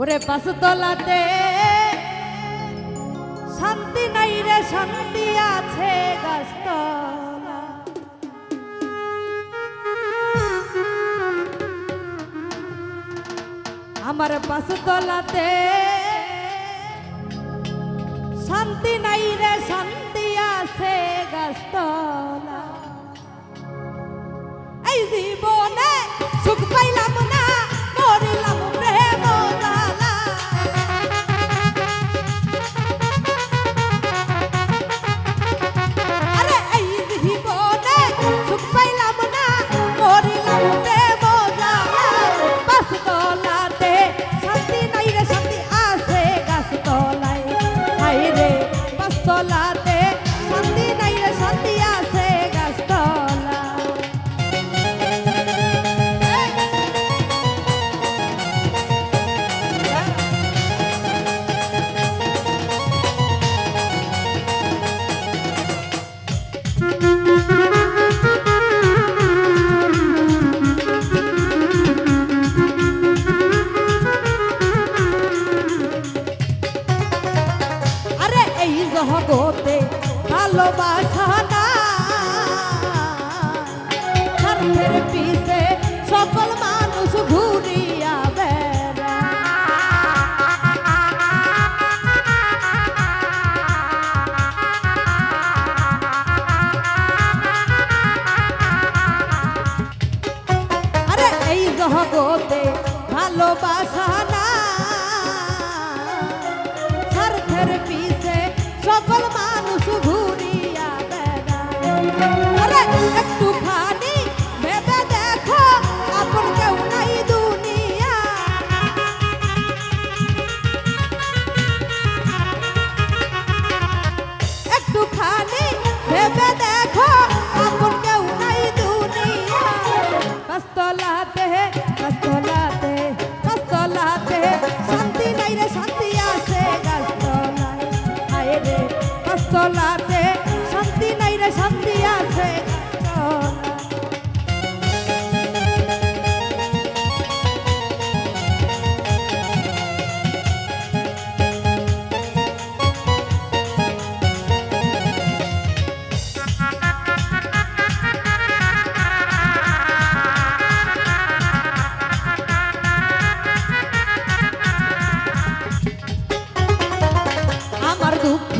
ওরে পাঁচতলাতে শান্তি নাই রে, শান্তি আছে গাছতলা। আমার পাঁচতলাতে শান্তি নাই রে, শান্তি আছে গাছতলা। এই জীবনে সুখ পাইলাম না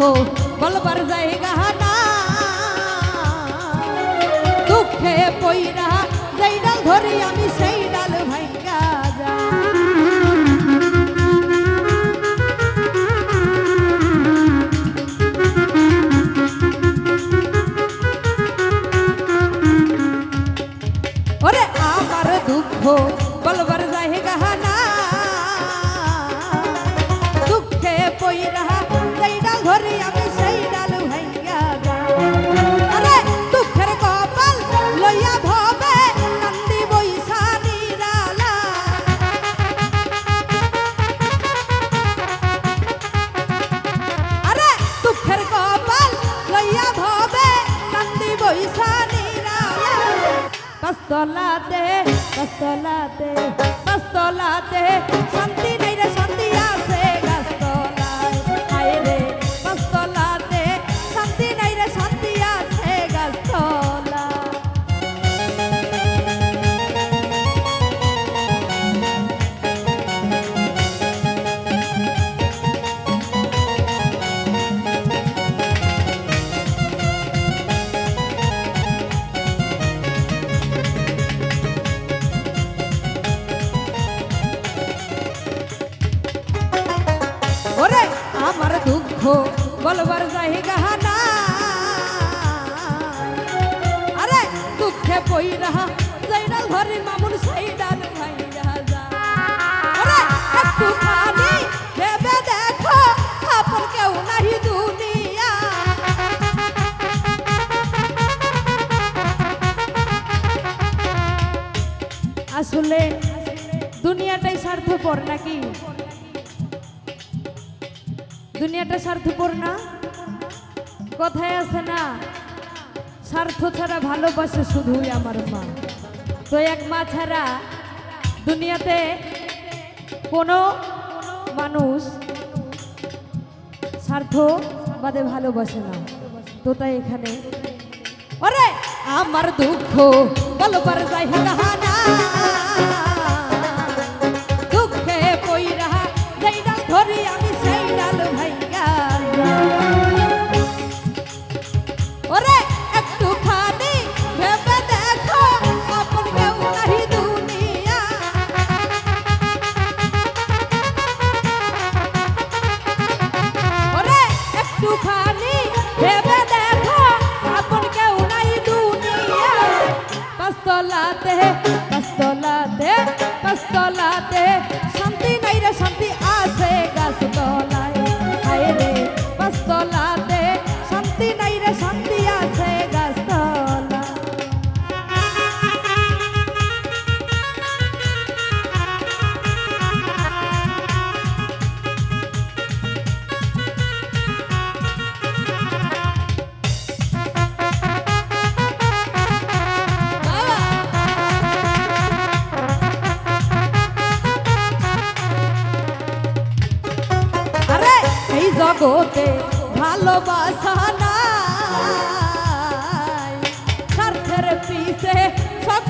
দেখো বলবার জায়গা না দুঃখে পইরা যেই ডাল ধরি আমি সেই ডাল ভাইগা যা ওরে আমার দুঃখ পাঁচতলাতে পাঁচতলাতে পাঁচতলাতে শান্তি কইরা, যাইরা ধরে মামুন সাইডার ভাইরা যা। ওরে আসলে দুনিয়াটাই স্বার্থপর নাকি? দুনিয়াটা স্বার্থপর না? কথায় আছে না স্বার্থ ছাড়া ভালোবাসে শুধুই আমার মা। তো এক মা ছাড়া দুনিয়াতে কোনো মানুষ স্বার্থ বাদে ভালোবাসে না। তো তাই এখানে আমার দুঃখ বলবার যাই হানা পাঁচতলাতে পাঁচতলাতে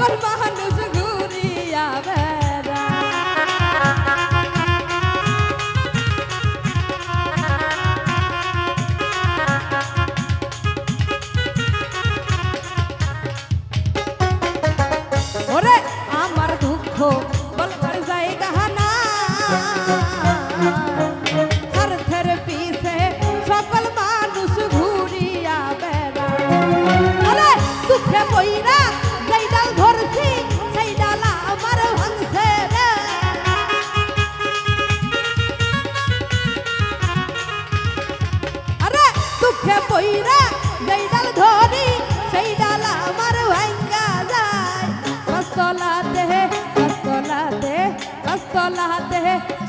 সকল মানুষ কষ্টলাতে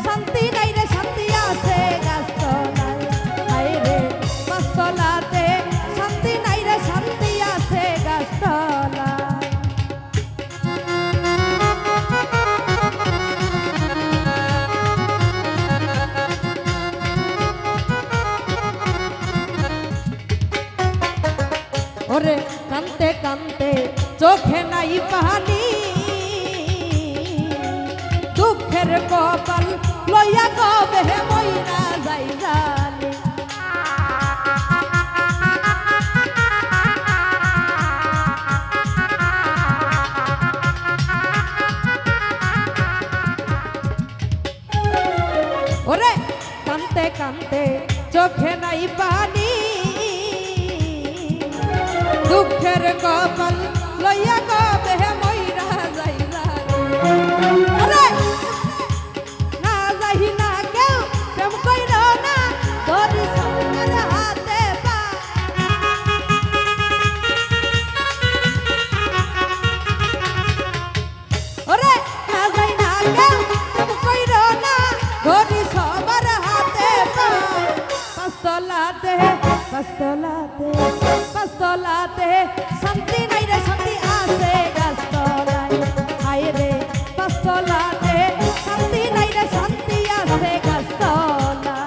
শান্তি নাই রে, শান্তি আছে গাছতলায় হায় রে কষ্টলাতে শান্তি নাই রে, শান্তি আছে গাছতলায় ওরে কান্তে কান্তে চোখে নাই পানি দুঃখের কপাল, লইয়া কবে মইনা যাই জানি ওরে, কান্তে কান্তে চোখে নাই পানি। দুঃখের কপাল, লইয়া কবে মইরা যাই আরে পাঁচতলাতে শান্তি নাই রে, শান্তি আছে গাছতলায় হায় রে পাঁচতলাতে শান্তি নাই রে, শান্তি আছে গাছতলা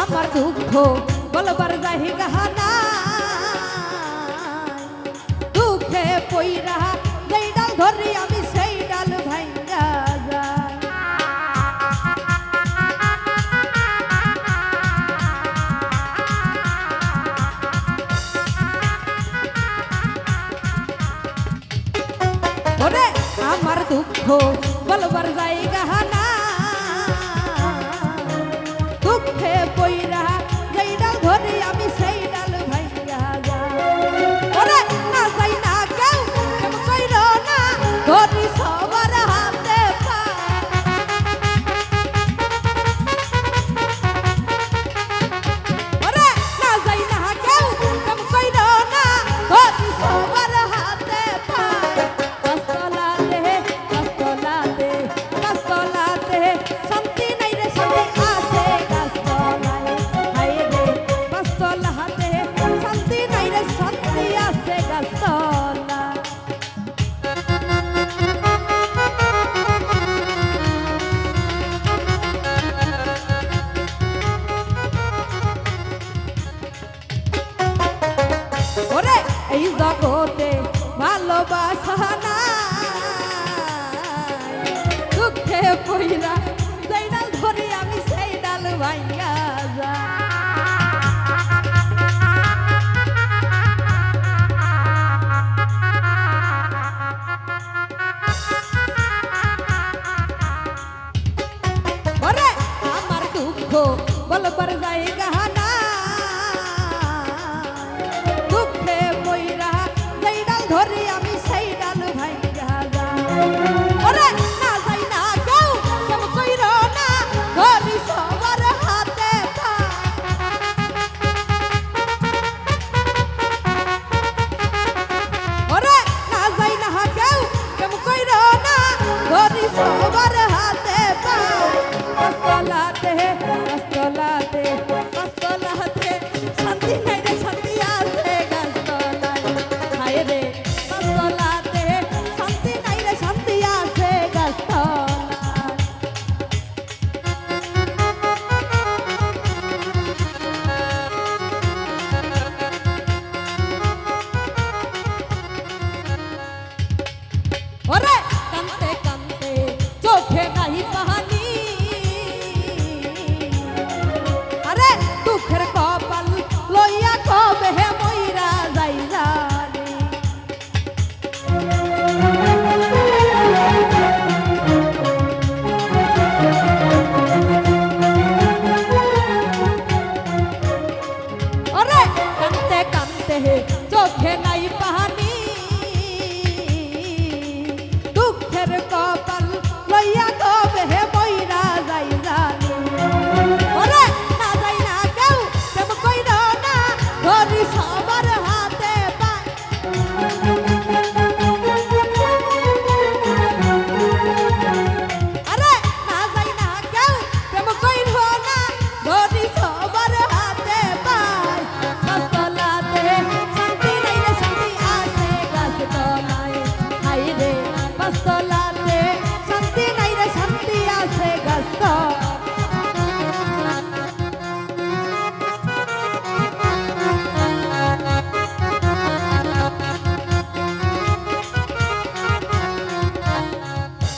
আমার দুঃখ বলবার যাহি গাহানা দুঃখ বলবার জায়গা মাইয়া যা। আমার দুঃখ, বলবার জায়গা না দুঃখে ময়রা সেই ডাল আমি সেই ডাল ভাই যা।